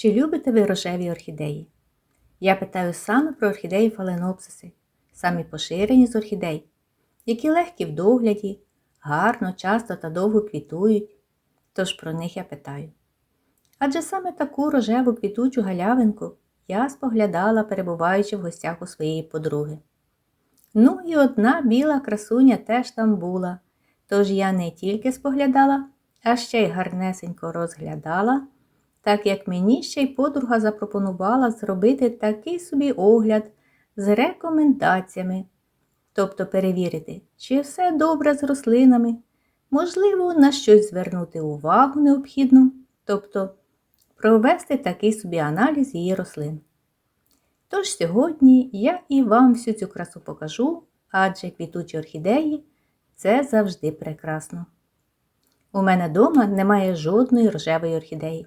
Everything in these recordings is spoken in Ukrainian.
Чи любите ви рожеві орхідеї? Я питаю саме про орхідеї фаленопсиси, самі поширені з орхідей, які легкі в догляді, гарно, часто та довго квітують. Тож про них я питаю. Адже саме таку рожеву квітучу галявинку я споглядала, перебуваючи в гостях у своєї подруги. Ну і одна біла красуня теж там була, тож я не тільки споглядала, а ще й гарнесенько розглядала, так як мені ще й подруга запропонувала зробити такий собі огляд з рекомендаціями, тобто перевірити, чи все добре з рослинами, можливо, на щось звернути увагу необхідно, тобто провести такий собі аналіз її рослин. Тож сьогодні я і вам всю цю красу покажу, адже квітучі орхідеї це завжди прекрасно. У мене вдома немає жодної рожевої орхідеї.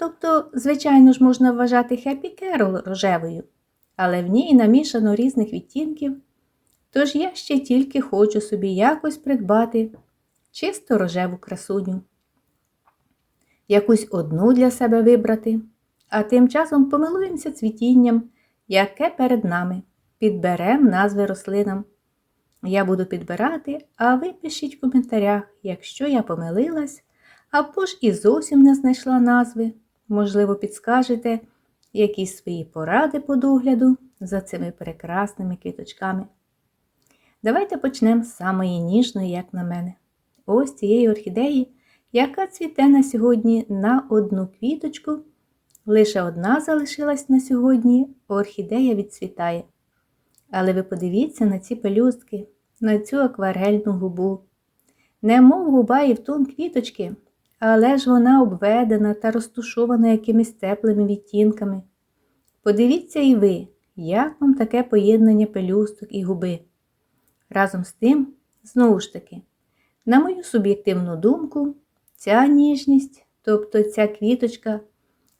Тобто, звичайно ж, можна вважати Happy Carol рожевою, але в ній намішано різних відтінків, тож я ще тільки хочу собі якось придбати чисто рожеву красуню. Якусь одну для себе вибрати, а тим часом помилуємося цвітінням, яке перед нами, підберемо назви рослинам. Я буду підбирати, а ви пишіть в коментарях, якщо я помилилась, або ж і зовсім не знайшла назви. Можливо, підскажете якісь свої поради по догляду за цими прекрасними квіточками. Давайте почнемо з самої ніжної, як на мене. Ось цієї орхідеї, яка цвіте на сьогодні на одну квіточку. Лише одна залишилась на сьогодні, орхідея відцвітає. Але ви подивіться на ці пелюстки, на цю акварельну губу. Немов губа і в тон квіточки, але ж вона обведена та розтушована якимись теплими відтінками. Подивіться і ви, як вам таке поєднання пелюсток і губи. Разом з тим, знову ж таки, на мою суб'єктивну думку, ця ніжність, тобто ця квіточка,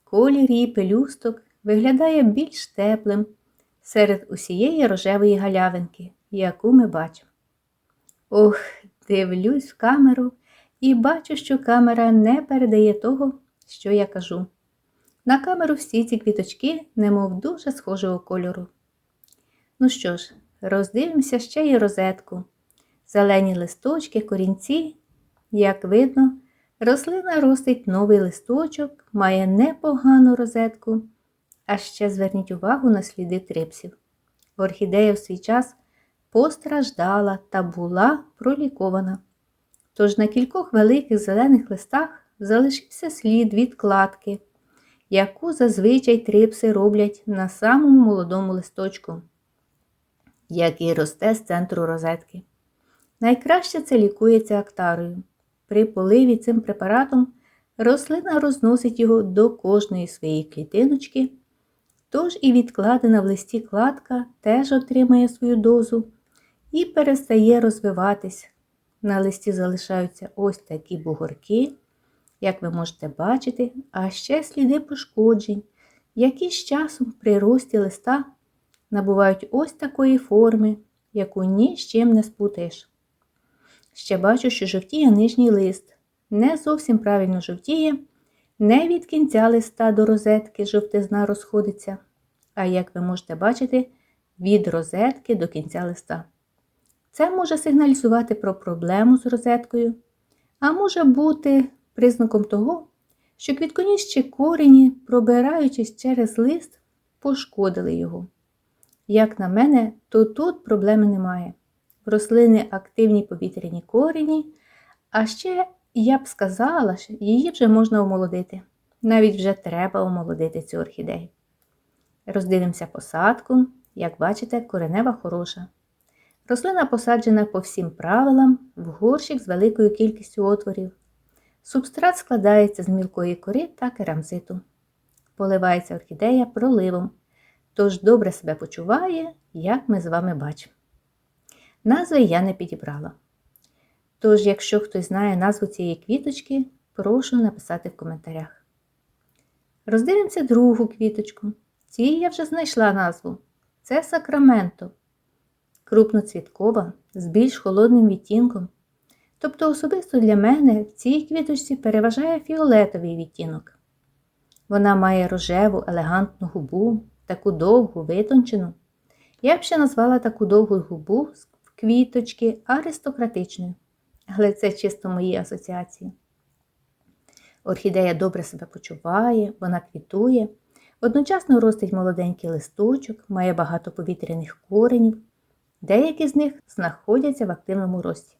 колір її пелюсток виглядає більш теплим серед усієї рожевої галявинки, яку ми бачимо. Ох, дивлюсь в камеру і бачу, що камера не передає того, що я кажу. На камеру всі ці квіточки, немов дуже схожого кольору. Ну що ж, роздивимося ще й розетку. Зелені листочки, корінці, як видно, рослина ростить новий листочок, має непогану розетку. А ще зверніть увагу на сліди трипсів. Орхідея в свій час постраждала та була пролікована. Тож на кількох великих зелених листах залишився слід від кладки, яку зазвичай трипси роблять на самому молодому листочку, який росте з центру розетки. Найкраще це лікується актарою. При поливі цим препаратом рослина розносить його до кожної своєї клітиночки. Тож і відкладена в листі кладка теж отримає свою дозу і перестає розвиватись. На листі залишаються ось такі бугорки, як ви можете бачити, а ще сліди пошкоджень, які з часом при рості листа набувають ось такої форми, яку ні з чим не спутаєш. Ще бачу, що жовтіє нижній лист, не зовсім правильно жовтіє. Не від кінця листа до розетки жовтизна розходиться, а як ви можете бачити, від розетки до кінця листа. Це може сигналізувати про проблему з розеткою, а може бути признаком того, що квітконіс чи корені, пробираючись через лист, пошкодили його. Як на мене, то тут проблеми немає. В рослини активні повітряні корені, а ще я б сказала, що її вже можна омолодити. Навіть вже треба омолодити цю орхідею. Роздивимося посадку. Як бачите, коренева хороша. Рослина посаджена по всім правилам в горщик з великою кількістю отворів. Субстрат складається з мілкої кори та керамзиту. Поливається орхідея проливом, тож добре себе почуває, як ми з вами бачимо. Назви я не підібрала. Тож, якщо хтось знає назву цієї квіточки, прошу написати в коментарях. Роздивимося другу квіточку. Цій я вже знайшла назву. Це Сакраменто. Крупноцвіткова, з більш холодним відтінком. Тобто, особисто для мене в цій квіточці переважає фіолетовий відтінок. Вона має рожеву, елегантну губу, таку довгу, витончену. Я б ще назвала таку довгу губу з квіточки аристократичною. Але це чисто мої асоціації. Орхідея добре себе почуває, вона квітує, одночасно ростить молоденький листочок, має багато повітряних коренів. Деякі з них знаходяться в активному рості.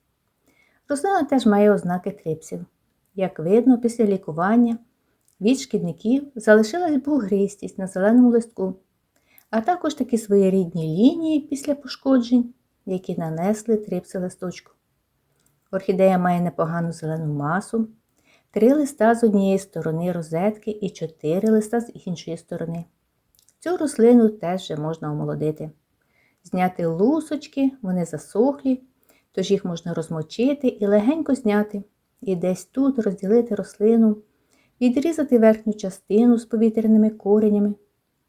Рослина теж має ознаки трипсів. Як видно, після лікування від шкідників залишилась бугристість на зеленому листку, а також такі своєрідні лінії після пошкоджень, які нанесли трипси листочку. Орхідея має непогану зелену масу, три листа з однієї сторони розетки і чотири листа з іншої сторони. Цю рослину теж можна омолодити. Зняти лусочки, вони засохлі, тож їх можна розмочити і легенько зняти, і десь тут розділити рослину, відрізати верхню частину з повітряними коренями.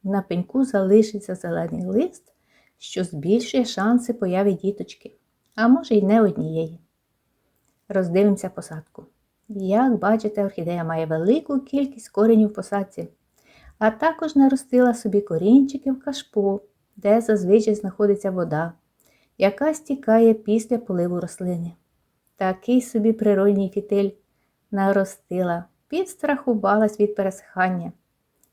На пеньку залишиться зелений лист, що збільшує шанси появи діточки, а може й не однієї. Роздивимося посадку. Як бачите, орхідея має велику кількість коренів в посадці, а також наростила собі корінчики в кашпо, де зазвичай знаходиться вода, яка стікає після поливу рослини. Такий собі природній фітиль наростила, підстрахувалась від пересихання.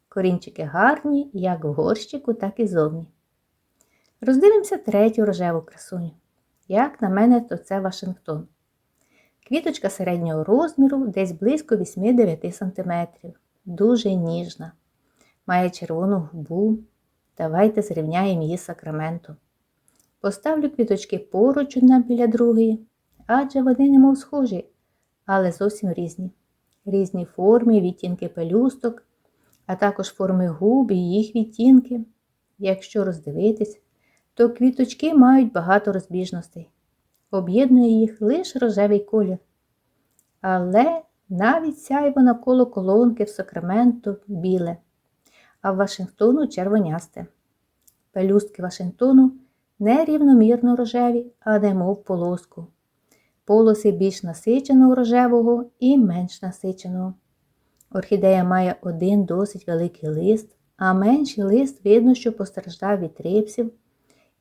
Корінчики гарні, як в горщику, так і зовні. Роздивимося третю рожеву красуню. Як на мене, то це Вашингтон. Квіточка середнього розміру, десь близько 8-9 см. Дуже ніжна. Має червону губу. Давайте зрівняємо її з сакраментом. Поставлю квіточки поруч одна біля другої, адже вони немов схожі, але зовсім різні. Різні форми, відтінки пелюсток, а також форми губ і їх відтінки. Якщо роздивитись, то квіточки мають багато розбіжностей. Об'єднує їх лише рожевий колір. Але навіть сяйво навколо колонки в Сакраменту біле, а в Вашингтону червонясте. Пелюстки Вашингтону не рівномірно рожеві, а немов полоску. Полоси більш насиченого рожевого і менш насиченого. Орхідея має один досить великий лист, а менший лист видно, що постраждав від трипсів,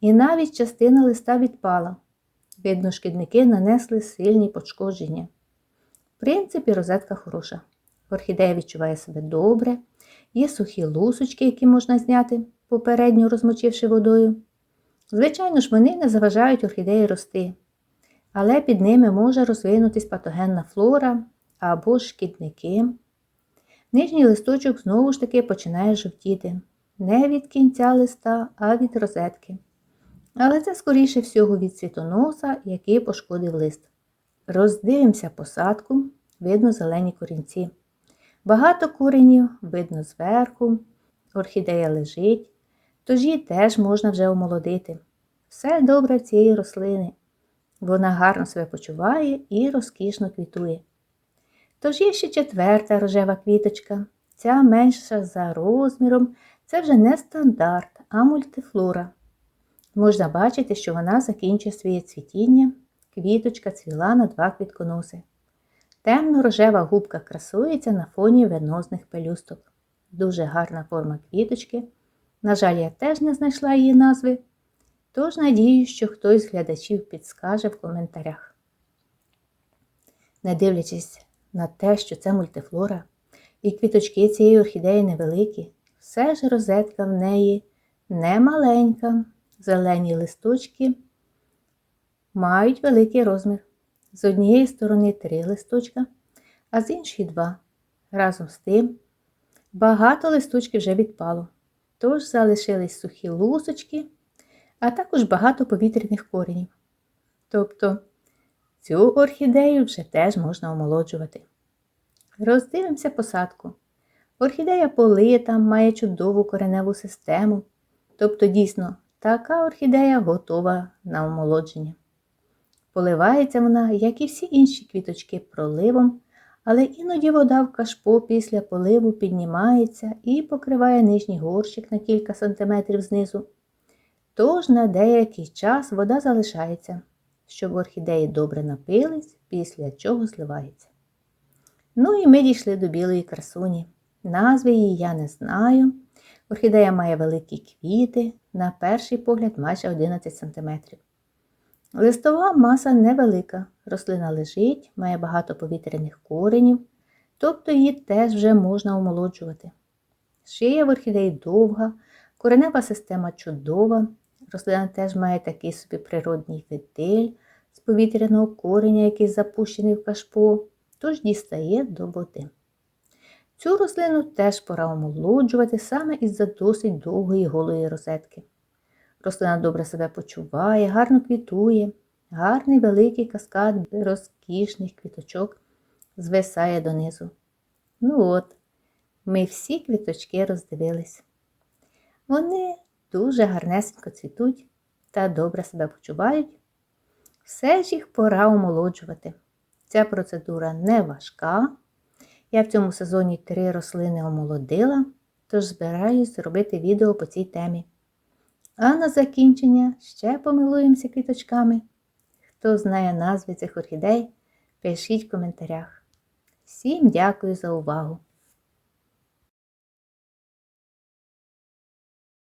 і навіть частина листа відпала. Видно, шкідники нанесли сильні пошкодження. В принципі, розетка хороша. Орхідея відчуває себе добре, є сухі лусочки, які можна зняти, попередньо розмочивши водою. Звичайно ж, вони не заважають орхідеї рости, але під ними може розвинутись патогенна флора або шкідники. Нижній листочок знову ж таки починає жовтіти. Не від кінця листа, а від розетки. Але це, скоріше всього, від світоноса, який пошкодив лист. Роздивимося посадку, видно зелені корінці. Багато коренів видно зверху, орхідея лежить, тож її теж можна вже омолодити. Все добре в цієї рослини. Вона гарно себе почуває і розкішно квітує. Тож є ще четверта рожева квіточка. Ця менша за розміром, це вже не стандарт, а мультифлора. Можна бачити, що вона закінчує своє цвітіння, квіточка цвіла на два квітконоси. Темно-рожева губка красується на фоні венозних пелюсток. Дуже гарна форма квіточки. На жаль, я теж не знайшла її назви, тож надіюсь, що хтось з глядачів підскаже в коментарях. Не дивлячись на те, що це мультифлора, і квіточки цієї орхідеї невеликі, все ж розетка в неї не маленька, зелені листочки мають великий розмір. З однієї сторони три листочка, а з іншої два. Разом з тим багато листочків вже відпало, тож залишились сухі лусочки, а також багато повітряних коренів. Тобто цю орхідею вже теж можна омолоджувати. Роздивимося посадку. Орхідея полита має чудову кореневу систему, тобто, дійсно, така орхідея готова на омолодження. Поливається вона, як і всі інші квіточки, проливом, але іноді вода в кашпо після поливу піднімається і покриває нижній горщик на кілька сантиметрів знизу. Тож на деякий час вода залишається, щоб орхідеї добре напились, після чого зливається. Ну і ми дійшли до білої красуні. Назви її я не знаю. Орхідея має великі квіти, на перший погляд майже 11 см. Листова маса невелика, рослина лежить, має багато повітряних коренів, тобто її теж вже можна омолоджувати. Шия в орхідеї довга, коренева система чудова, рослина теж має такий собі природній видель з повітряного кореня, який запущений в кашпо, тож дістає до води. Цю рослину теж пора омолоджувати саме із-за досить довгої голої розетки. Рослина добре себе почуває, гарно квітує, гарний великий каскад розкішних квіточок звисає донизу. Ну от, ми всі квіточки роздивились. Вони дуже гарнесенько цвітуть та добре себе почувають. Все ж їх пора омолоджувати. Ця процедура не важка. Я в цьому сезоні три рослини омолодила, тож збираюсь зробити відео по цій темі. А на закінчення ще помилуємося квіточками. Хто знає назви цих орхідей, пишіть в коментарях. Всім дякую за увагу!